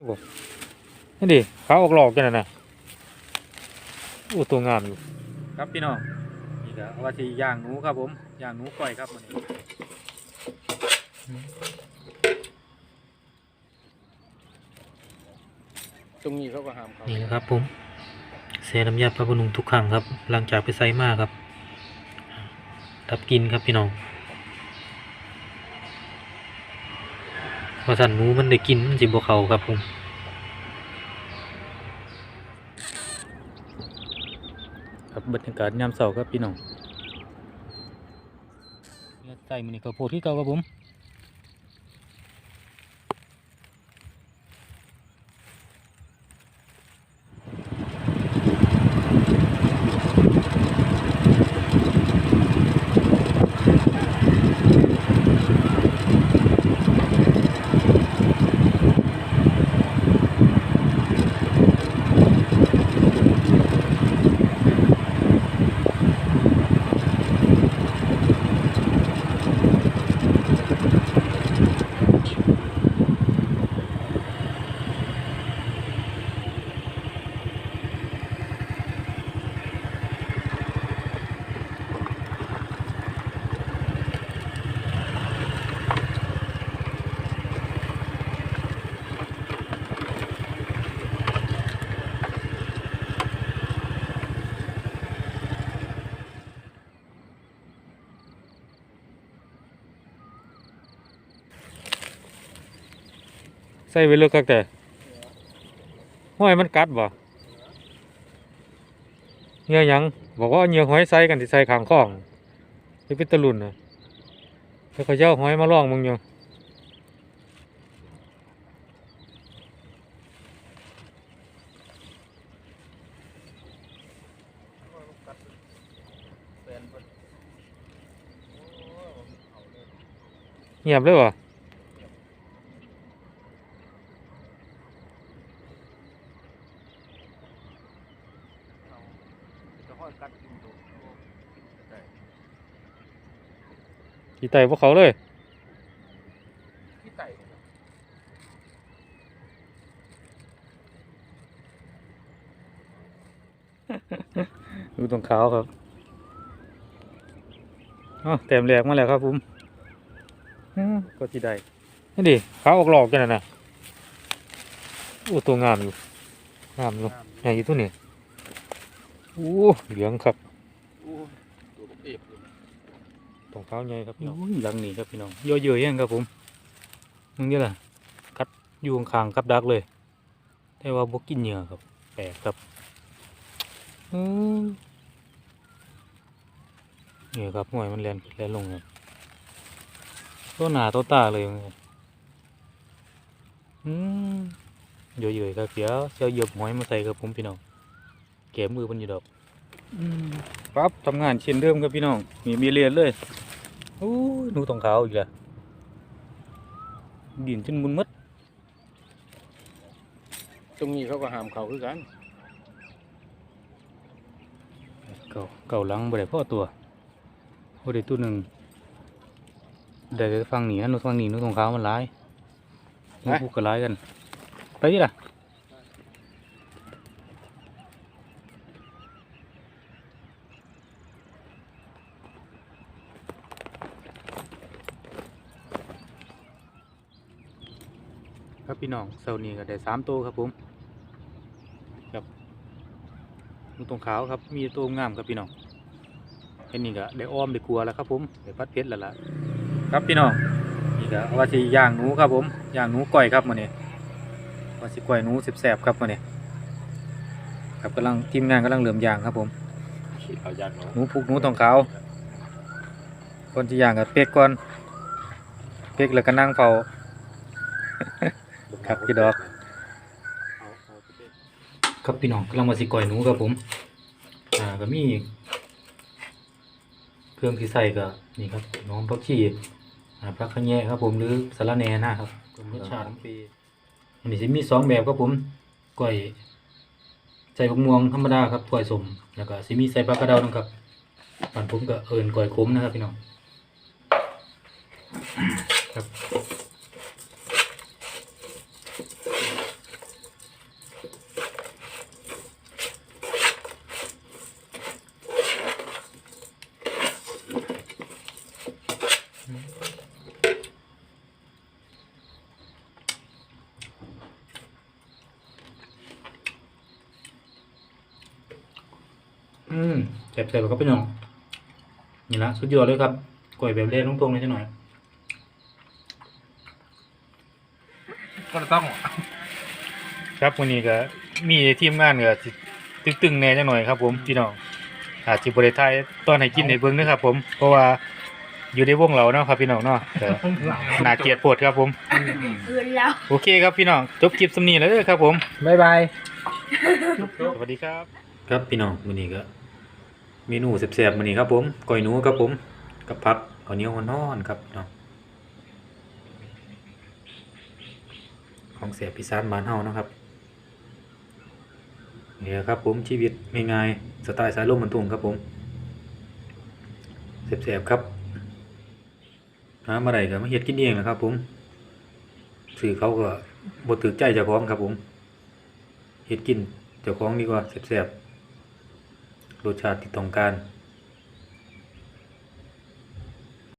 โอ้นี่ดิขาออกหลอกกันนะนะโอ้ตัวงามอยู่ ครับพี่น้องนี่ก็ว่าที่ย่างหนูครับผมย่างหนูก่อยครับวันนี้ตรงนี้เขาก็ห้ามเขานี่นะครับผมเซน้ำยาพระบนุงทุกครั้งครับ หลังจากไปไซมาครับดับกินครับพี่น้อง พอสันหนูมันได้กินมันจิบเขาครับผมครับบรรยากาศยามเสาร์ครับพี่น้องใส่มันนี่ก็โพดที่เก่าครับผม ใส่ไว้เลิกกักแต่ห้อยมันกัดบ่เงื่อหยังบอกว่าเงื่อหอยใส่กันที่ใส่ขางข้องที่เป็นตะลุนนะแล้วเขาเจ้าหอยมาล่องมึงอยู่เงียบเลยวะ เอาจะห้อยกัดกินตัวได้ ขี่ไต่พวกเขาเลยที่ไต่เนี่ยนะดูตรงขาวครับอ๋อเต็มแหลกมาแล้วครับผมอื้อก็ที่ได้นี่ดิขาวออกหลอกกันนะนะโอ้ตัวงามอยู่ งามอยู่ใหญ่อยู่ตัวนี้โอ้เหลืองครับโอ้ยตัวบักเอฟเลย ตรงเท้าใหญ่ครับพี่น้องหลังนี้ครับพี่น้องเยอะๆยังครับผมมึงนี่แหละกัดอยู่ข้างๆกับดักเลย แต่ว่าบกินเหยื่อครับ แปลกครับอืมนี่ครับหวยมันแลนขึ้นแลนลงครับตัวหนาตัวตาเลยอืมเยอะๆครับเดี๋ยวจะเหยียบหอยมาใส่ครับผมพี่น้องแกะมือมันอยู่ดอก ครับทำงานเช่นเดิมครับพี่น้อง มีมีเรียนเลยโอ้ยหนูตองขาวอีกแล้วดินจนมุนมัดตรงนี้เขาก็ห้ามเขาคือกัน เก่าเก่าหลังบ่ได้พ่อตัวโอ้ได้ตัวหนึ่งได้แต่ฟังหนีนะหนูฟังหนีหนูตองขาวมันร้ายหนูพูดกันร้ายกัน ไปดิล่ะ ครับพี่น้องเสาร์นี้ก็ได้สามตัวครับผมครับดูตรงขาวครับ มีตัวงามครับพี่น้องอันนี้ก็ได้อ้อมได้กลัวแล้วครับผมได้พัดเพชรแล้วล่ะครับพี่น้องนี่ก็ว่าสิย่างหนูครับผมย่างหนูก่อยครับมื้อนี้ว่าสิก่อยหนูแซ่บๆครับมื้อนี้ครับกำลังทีมงานกำลังเริ่มย่างครับผมขีดเอายากเนาะหนูผูกหนูตองขาวคนที่ย่างกับเป็กก่อนเป็กแล้วก็นั่งเฝ้า ครับพี่ดอกเอาเอาไปเด็ดครับพี่น้องกำลังมาสิก่อยหนูครับผม อ่าก็มี เครื่องที่ใส่ก็นี่ครับน้องพักชีอ่าพักขะแยะครับผมหรือสาระแหน่นะครับรสชาติปีอันนี้จะมีสองแบบครับผมก่อยใส่ผักม่วงธรรมดาครับก่อยสมแล้วก็สิมีใส่ปลากระเดานะครับอันผมก็เอิญก่อยขมนะครับพี่น้องครับ อืมแซ่บๆครับพี่น้องนี่ละสุดยอดเลยครับก๋วยแบบเล่ตรงๆเลยจังหน่อยก็ต้อง ครับวันนี้ก็มีทีมงานก็สิตึงๆแหน่จังหน่อยครับผมพี่น้องอาจสิบ่ได้ถ่ายตอนให้กินให้เบิ่งเด้อครับผมเพราะว่าอยู่ในวงเราเนาะครับพี่น้องเนาะก็น่าเกลียดโพดครับผมคืนแล้วโอเคครับพี่น้องจบคลิปสำนีแล้วเด้อครับผมบ๊ายบายสวัสดีครับ ครับพี่น้องมื้อนี้ก็เมนูแซ่บๆมื้อนี้ครับผมก้อยหนูครับผมกับผักข้าวเหนียวฮ้อนๆครับพี่น้องของแซ่บอีสาบ้านเฮานะครับนี่ครับผมชีวิตง่ายๆสไตล์สายลมมันทุ่งครับผมแซ่บๆครับหามาได้ก็มาเฮ็ดกินเองนะครับผมซื้อเขาก็บ่ถูกใจเจ้าของครับผมเฮ็ดกินเจ้าของดีกว่าแซ่บๆ รสชาติที่ต้องการ